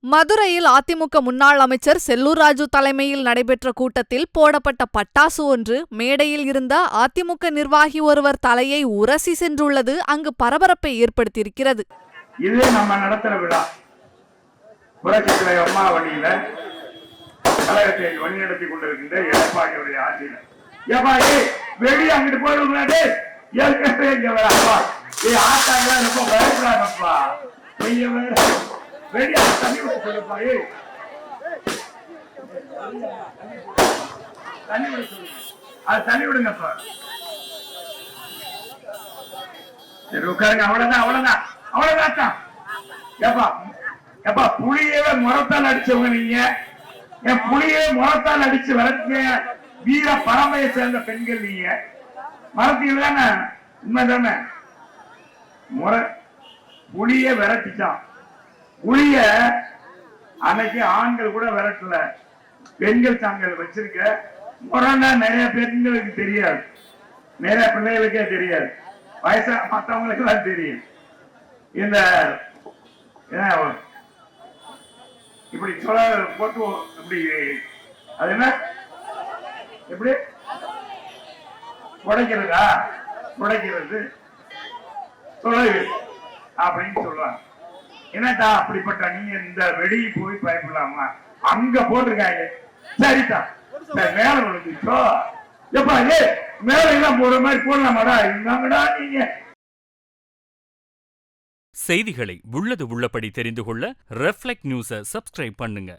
மதுரையில் அதிமுக முன்னாள் அமைச்சர் செல்லூர் ராஜு தலைமையில் நடைபெற்ற கூட்டத்தில் போடப்பட்ட பட்டாசு ஒன்று மேடையில் இருந்த அதிமுக நிர்வாகி ஒருவர் தலையை உரசி சென்றுள்ளது. அங்கு பரபரப்பை ஏற்படுத்தியிருக்கிறது. இது நம்ம நடத்துற விழா. புரட்சித் தலைவர் அம்மா வழியில கழகத்தை வழிநடத்தி கொண்டிருக்கின்ற எடப்பாடியுடைய ஆட்சியில. வெளியே அங்கிட்டு போயிடுங்களா டேய். ஏற்கனவே இங்க வர அப்பா ஏய் ஆட்டாங்க ரொம்ப பயப்படாதப்பா. நீங்க வேற வெளியே தண்ணி விட சொல்லுப்பா ஏய். தண்ணி விட சொல்லுங்க அது தண்ணி விடுங்கப்பா. சரி உட்காருங்க. அவ்வளவுதான் அவ்வளவுதான். அவ்வளவுதான் ஏப்பா ஏப்பா புளியவே முறத்தால் அடிச்சவங்க நீங்க. என் புளியவே முறத்தால் அடிச்சு வளர்த்தீங்க வீர பரம்பரையை சேர்ந்த பெண்கள் நீங்க. மறத்தீங்க தானே? உண்மைதானே? முறை புளிய விரட்டிச்சான். புளிய அன்னைக்கு ஆண்கள் கூட விரட்டல. பெண்கள் தாங்கள் வச்சிருக்க. முறைன்னா நிறைய பெண்களுக்கு தெரியாது. நிறைய பிள்ளைகளுக்கே தெரியாது. வயசா மற்றவங்களுக்கு எல்லாம் தெரியும். இந்த என்ன, இப்படி சொல்ல போட்டு இப்படி அது என்ன? எப்படி? உடைக்கிறதா உடைக்கிறது தொலைவு அப்படின்னு சொல்லுவாங்க என்னடா அப்படிப்பட்ட நீங்க இந்த வெளியே போய் பயப்படலாமா? அங்க போட்டிருக்காங்க. சரிதா சரி, மேல விழுந்துச்சோ எப்பா ஏ மேல எல்லாம் போடுற மாதிரி போடலாமாடா? இருந்தாங்கடா நீங்க. செய்திகளை உள்ளது உள்ளபடி தெரிந்து கொள்ள ரெஃப்ளெக்ட் நியூஸை சப்ஸ்கிரைப் பண்ணுங்க.